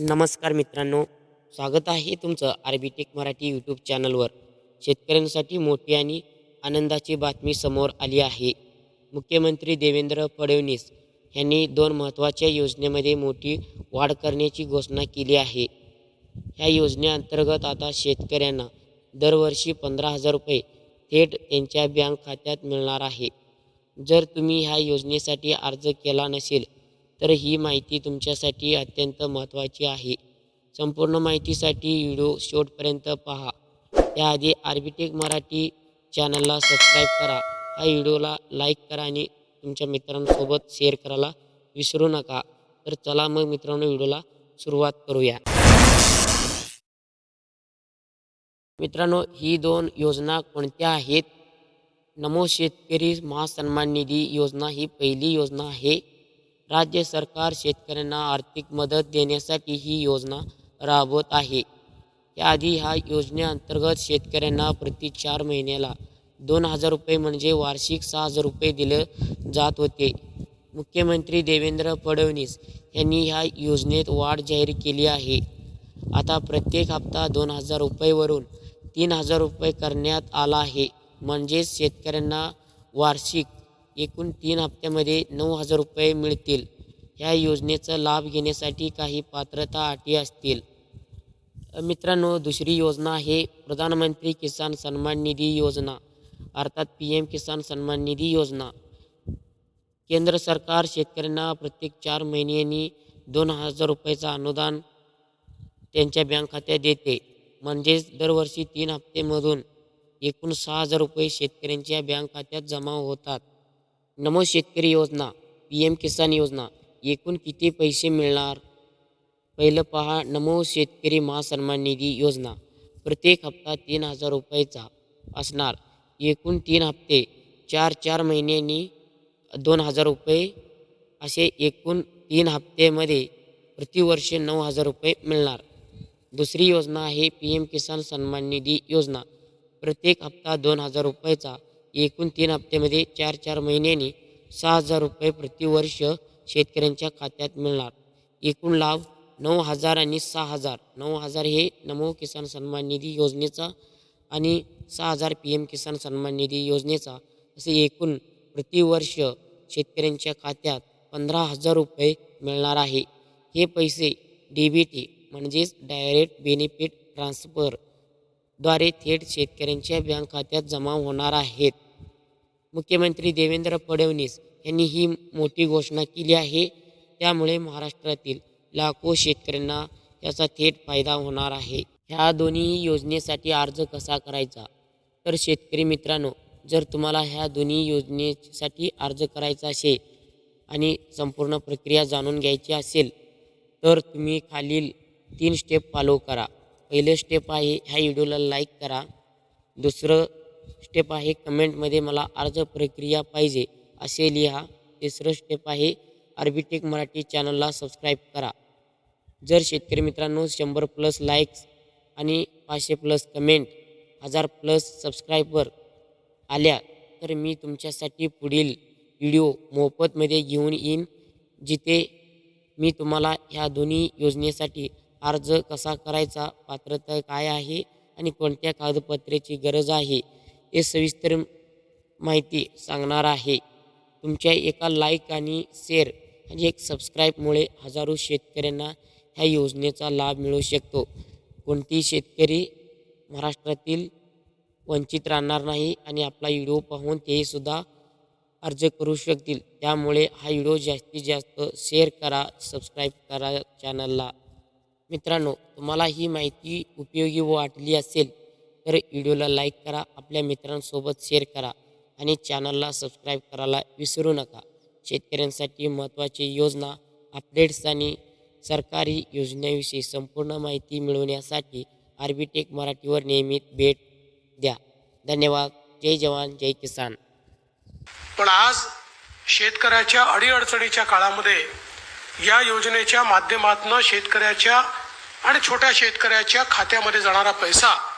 नमस्कार मित्रांनो स्वागत आहे तुमचं आरबीटेक मराठी यूट्यूब चॅनलवर. शेतकऱ्यांसाठी मोठी आणि आनंदाची बातमी समोर आली आहे. मुख्यमंत्री देवेंद्र फडणवीस यांनी दोन महत्त्वाच्या योजनेमध्ये मोठी वाढ करण्याची घोषणा केली आहे. ह्या योजनेअंतर्गत आता शेतकऱ्यांना दरवर्षी पंधरा हजार रुपये थेट त्यांच्या बँक खात्यात मिळणार आहे. जर तुम्ही ह्या योजनेसाठी अर्ज केला नसेल तर ही माहिती तुमच्यासाठी अत्यंत महत्त्वाची आहे. संपूर्ण माहितीसाठी व्हिडिओ शेवटपर्यंत पहा. त्याआधी आर्बिटेक मराठी चॅनलला सबस्क्राईब करा. हा व्हिडिओला लाईक करा आणि तुमच्या मित्रांसोबत शेअर करायला विसरू नका. तर चला मग मित्रांनो व्हिडिओला सुरुवात करूया. मित्रांनो ही दोन योजना कोणत्या आहेत? नमो शेतकरी महासन्मान निधी योजना ही पहिली योजना आहे. राज्य सरकार शेतकऱ्यांना आर्थिक मदत देण्यासाठी ही योजना राबवत आहे. त्याआधी ह्या योजनेअंतर्गत शेतकऱ्यांना प्रति चार महिन्याला दोन हजार रुपये म्हणजे वार्षिक सहा हजार रुपये दिले जात होते. मुख्यमंत्री देवेंद्र फडणवीस यांनी ह्या योजनेत वाढ जाहीर केली आहे. आता प्रत्येक हप्ता दोन हजार रुपयेवरून तीन हजार रुपये करण्यात आला आहे. म्हणजेच शेतकऱ्यांना वार्षिक एकूण तीन हप्त्यामध्ये नऊ हजार रुपये मिळतील. ह्या योजनेचा लाभ घेण्यासाठी काही पात्रता अटी असतील. मित्रांनो दुसरी योजना आहे प्रधानमंत्री किसान सन्मान निधी योजना अर्थात पी एम किसान सन्मान निधी योजना. केंद्र सरकार शेतकऱ्यांना प्रत्येक चार महिन्यांनी दोन हजार रुपयाचं अनुदान त्यांच्या बँक खात्यात देते. म्हणजेच दरवर्षी तीन हप्तेमधून एकूण सहा हजार रुपये शेतकऱ्यांच्या बँक खात्यात जमा होतात. नमो शेतकरी योजना पी एम किसान योजना एकूण किती पैसे मिळणार? पहिलं पहा नमो शेतकरी महासन्मान निधी योजना. प्रत्येक हप्ता तीन हजार रुपयाचा असणार. एकूण तीन हप्ते चार चार महिन्यांनी दोन हजार रुपये. असे एकूण तीन हप्त्यामध्ये प्रतिवर्ष नऊ हजार रुपये मिळणार. दुसरी योजना आहे पी एम किसान सन्मान निधी योजना. प्रत्येक हप्ता दोन हजार रुपयाचा एकूण तीन हप्त्यामध्ये चार चार महिन्यांनी सहा हजार रुपये प्रतिवर्ष शेतकऱ्यांच्या खात्यात मिळणार. एकूण लाभ नऊ हजार आणि सहा हजार. नऊ हजार हे नमो किसान सन्मान निधी योजनेचा आणि सहा हजार पी एम किसान सन्मान निधी योजनेचा असे एकूण प्रतिवर्ष शेतकऱ्यांच्या खात्यात पंधरा हजार रुपये मिळणार आहे. हे पैसे डी बी टी म्हणजेच डायरेक्ट बेनिफिट ट्रान्सफरद्वारे थेट शेतकऱ्यांच्या बँक खात्यात जमा होणार आहेत. मुख्यमंत्री देवेंद्र फडणवीस यांनी ही मोठी घोषणा केली आहे. त्यामुळे महाराष्ट्रातील लाखो शेतकऱ्यांना याचा थेट फायदा होणार आहे. ह्या दोन्ही योजनेसाठी अर्ज कसा करायचा? तर शेतकरी मित्रांनो जर तुम्हाला ह्या दोन्ही योजनेसाठी अर्ज करायचा असेल आणि संपूर्ण प्रक्रिया जाणून घ्यायची असेल तर तुम्ही खालील तीन स्टेप फॉलो करा. पहिलं स्टेप आहे ह्या व्हिडिओला लाईक करा. दुसरं स्टेप आहे. कमेंटमध्ये मला अर्ज प्रक्रिया पाहिजे असे लिहा. तिसरं स्टेप आहे. आर्बिटेक मराठी चॅनलला सबस्क्राईब करा. जर शेतकरी मित्रांनो शंभर प्लस लाईक्स आणि पाचशे प्लस कमेंट हजार प्लस सबस्क्रायबर आल्या तर मी तुमच्यासाठी पुढील व्हिडिओ मोफतमध्ये घेऊन येईन जिथे मी तुम्हाला ह्या दोन्ही योजनेसाठी अर्ज कसा करायचा पात्रता काय आहे आणि कोणत्या कागदपत्रेची गरज आहे हे सविस्तर माहिती सांगणार आहे. तुमच्या एका लाईक आणि शेअर आणि एक सबस्क्राईबमुळे हजारो शेतकऱ्यांना ह्या योजनेचा लाभ मिळू शकतो. कोणतेही शेतकरी महाराष्ट्रातील वंचित राहणार नाही आणि आपला व्हिडिओ पाहून तेही सुद्धा अर्ज करू शकतील. त्यामुळे हा व्हिडिओ जास्तीत जास्त शेअर करा सबस्क्राईब करा चॅनलला मित्रांनो तुम्हाला ही माहिती उपयोगी वाटली असेल तर व्हिडिओला लाईक करा आपल्या मित्रांसोबत शेअर करा आणि चॅनलला सबस्क्राईब करायला विसरू नका. शेतकऱ्यांसाठी महत्त्वाची योजना अपडेट्स आणि सरकारी योजनेविषयी संपूर्ण माहिती मिळवण्यासाठी आर्बिटेक मराठीवर नियमित भेट द्या. धन्यवाद. जय जवान जय किसान. पण आज शेतकऱ्याच्या अडीअडचणीच्या काळामध्ये या योजनेच्या माध्यमातून शेतकऱ्याच्या आणि छोट्या शेतकऱ्याच्या खात्यामध्ये जाणारा पैसा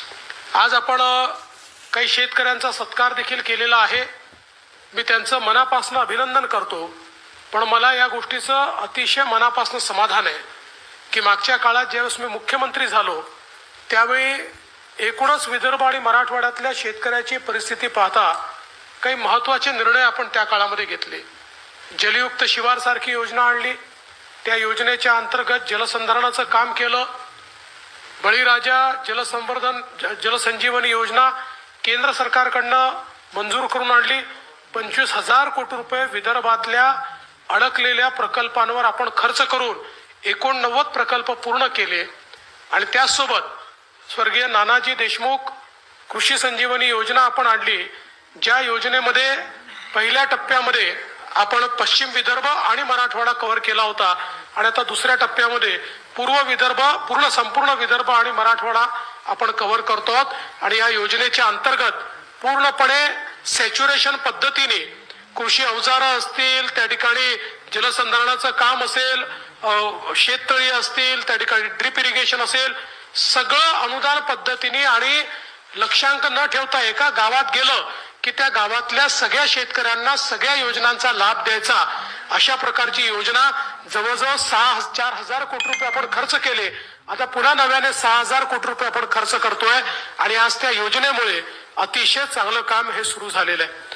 आज आपण काही शेतकऱ्यांचा सत्कार देखील केलेला आहे. मी त्यांचं मनापासून अभिनंदन करतो. पण मला या गोष्टीचं अतिशय मनापासून समाधान आहे की मागच्या काळात ज्यावेळेस मी मुख्यमंत्री झालो त्यावेळी एकूणच विदर्भ आणि मराठवाड्यातल्या शेतकऱ्याची परिस्थिती पाहता काही महत्त्वाचे निर्णय आपण त्या काळामध्ये घेतले. जलयुक्त शिवारसारखी योजना आणली. त्या योजनेच्या अंतर्गत जलसंधारणाचं काम केलं. बळीराजा जलसंवर्धन ज- जलसंजीवनी योजना केंद्र सरकारकडनं मंजूर करून आणली. पंचवीस हजार कोटी रुपये विदर्भातल्या अडकलेल्या प्रकल्पांवर आपण खर्च करून एकोणनव्वद प्रकल्प पूर्ण केले. आणि त्याचसोबत स्वर्गीय नानाजी देशमुख कृषी संजीवनी योजना आपण आणली. ज्या योजनेमध्ये पहिल्या टप्प्यामध्ये आपण पश्चिम विदर्भ आणि मराठवाडा कव्हर केला होता. आणि आता दुसऱ्या टप्प्यामध्ये पूर्व विदर्भ पूर्ण संपूर्ण विदर्भ आणि मराठवाडा आपण कव्हर करतो आहोत. आणि या योजनेच्या अंतर्गत पूर्णपणे सॅच्युरेशन पद्धतीने कृषी अवजारं असतील त्या ठिकाणी जलसंधारणाचं काम असेल शेततळी असतील त्या ठिकाणी ड्रिप इरिगेशन असेल सगळं अनुदान पद्धतीने आणि लक्षांक न ठेवता एका गावात गेलं की त्या गावातल्या सगळ्या शेतकऱ्यांना सगळ्या योजनांचा लाभ द्यायचा. अशा प्रकारची योजना जवळजवळ सहा चार हजार कोटी रुपये आपण खर्च केले. आता पुन्हा नव्याने सहा हजार कोटी रुपये आपण खर्च करतोय. आणि आज त्या योजनेमुळे अतिशय चांगलं काम हे सुरू झालेलं आहे.